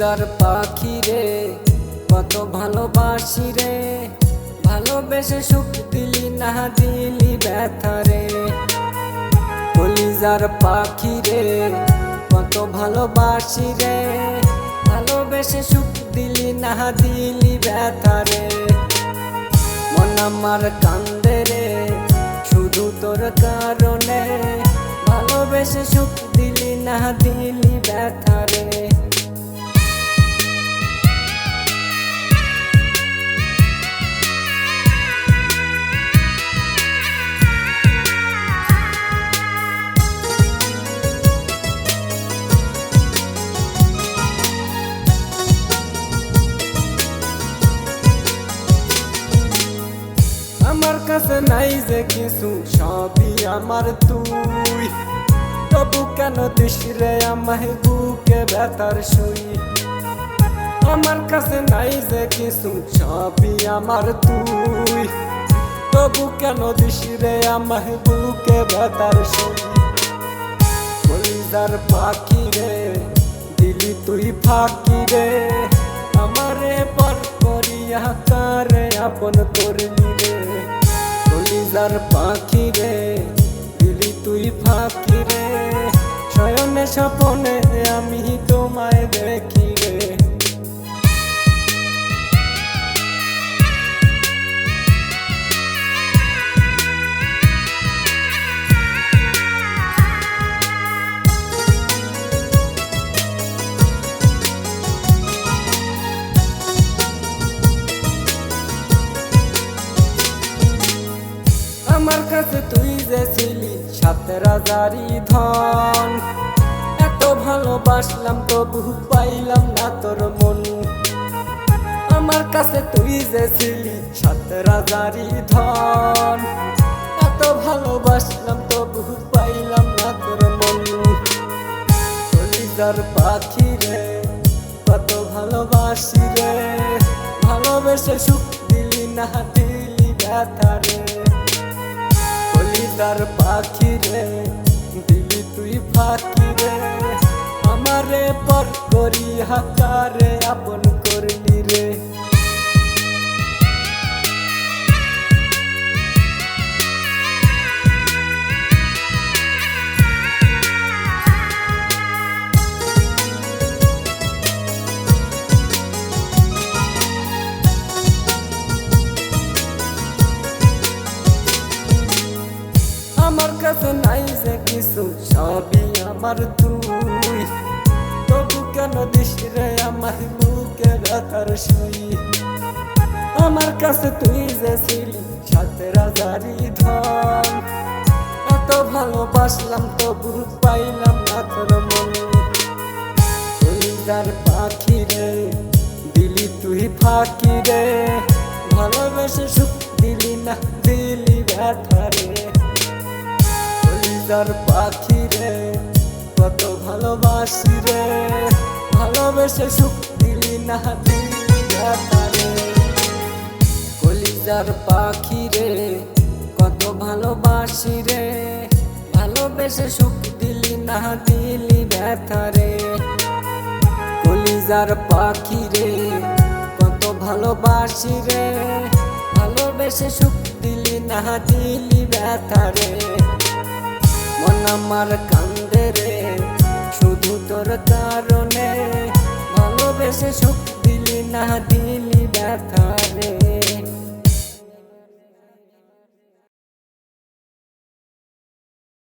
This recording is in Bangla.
কলিজার পাখি রে, কত ভালোবাসি রে। ভালোবেসে সুখ দিলি, না দিলি ব্যথা রে। কলিজার পাখি রে, কত ভালোবাসি রে। ভালোবেসে সুখ দিলি, না দিলি ব্যথা রে। মন আমার কান্দে রে, শুধু তোর কারণে। ভালোবেসে সুখ দিলি, না দিলি কাছে নাই যে কিছু, সবই আমার তুই। তবু কেন দিস রে আমায় বুকে ব্যথার শুই আমার কাছে নাই যে কিছু, সবই আমার তুই। তবু কেন দিস রে আমায় বুকে ব্যথার শুই কলিজার পাখি রে, দিলি তুই ফাঁকি রে। আমারে পর করিয়া কারে আপন করলি রে? কলিজার পাখি রে দিলি তুই ফাঁকি রে শয়নে স্বপনে আমি তোমায় দেখি। কাছে তুই যে ছিলি সাত রাজারি ধন। এত ভালোবাসলাম, তবু পাইলাম না তোর মন। আমার কাছে তুই যে ছিলি সাত রাজারি ধন। এত ভালোবাসলাম, তবু পাইলাম না তোর মন। কলিজার পাখি রে, কত ভালোবাসি রে। ভালোবেসে সুখ দিলি না, দিলি ব্যথা রে। কলিজার পাখি রে দিলি তুই ফাঁকি রে আমারে পর করি হাকারে আপন কাছে নাই যে কিছু, সবই আমার তুই। তবু কেন দিস রে আমার বুকে ব্যথার শুই আমার কাছে তুই যে ছিলি, সাথে রাজারি ধন। এত ভালোবাসলাম, তবু পাইলাম না তোর মন। কলিজার পাখি রে, দিলি তুই ফাঁকি রে। ভালোবেসে সুখ দিলি না কলিজার পাখি রে কত ভালোবাসি রে। ভালোবেসে সুখ দিলি না দিলি ব্যথা রে কলিজার পাখি রে কত ভালোবাসি রে। ভালোবেসে সুখ দিলি না দিলি ব্যথা রে কলিজার পাখি রে কত ভালোবাসি রে। ভালোবেসে সুখ দিলি না দিলি ব্যথা রে মন আমার কান্দে রে। শুধু তোর কারণে ভালোবেসে সুখ দিলি না দিলি ব্যথা রে।